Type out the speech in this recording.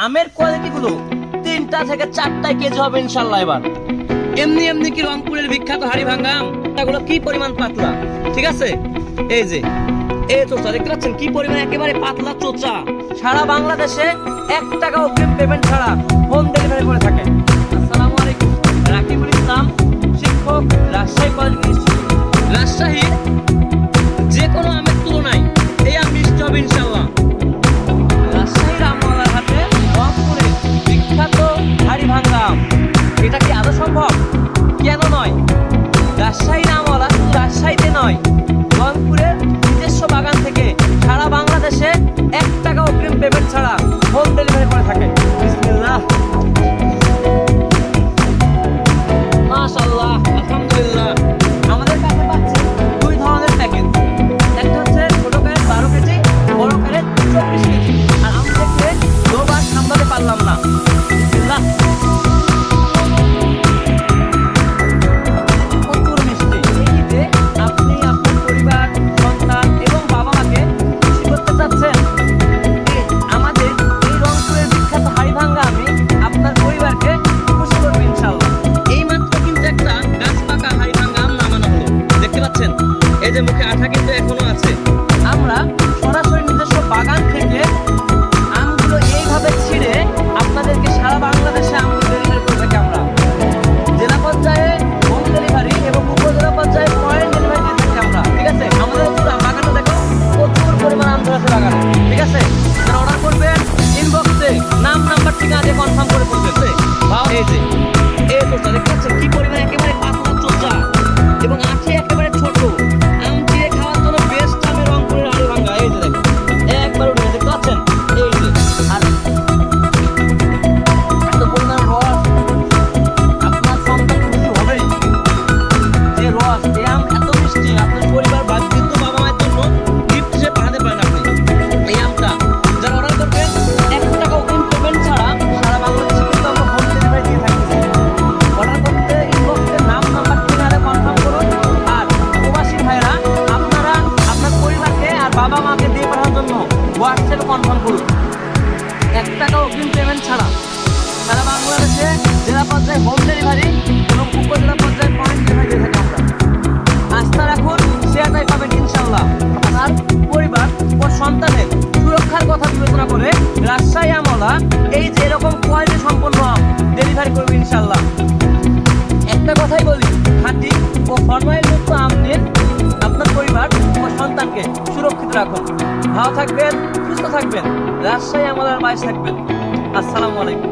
আমের কোয়ালিটি গুলো তিনটা থেকে চারটায় কেজি হবে ইনশাল্লাহ এবার। এমনি এমনি কি রংপুরের বিখ্যাত হাড়ি ভাঙ্গা এগুলো কি পরিমাণ পাতলা? ঠিক আছে? এই যে এই চোচা, দেখতে পাচ্ছেন কি পরিমাণ একেবারে পাতলা চোচা। সারা বাংলাদেশে এক টাকা অগ্রিম পেমেন্ট ছাড়া হোম ডেলিভারি করে থাকে। আসসালামু আলাইকুম, রাকিবুল ইসলাম, শিক্ষক, রাজশাহী কলেজ, রাজশাহী। মুখে আঠা কিন্তু এখনও রাজশাহী আমলা, এই যে এরকম কোয়ালিটি সম্পন্ন আম ডেলিভারি করবে ইনশাল্লাহ একটা কথাই বলি, খাঁটি ও ফরমাইল মুক্ত আম আপনার পরিবার ও সন্তানকে সুরক্ষিত রাখুন। ভালো থাকবেন, সুস্থ থাকবেন। রাজশাহী আমলার বাইশ থাকবেন। আসসালামু আলাইকুম।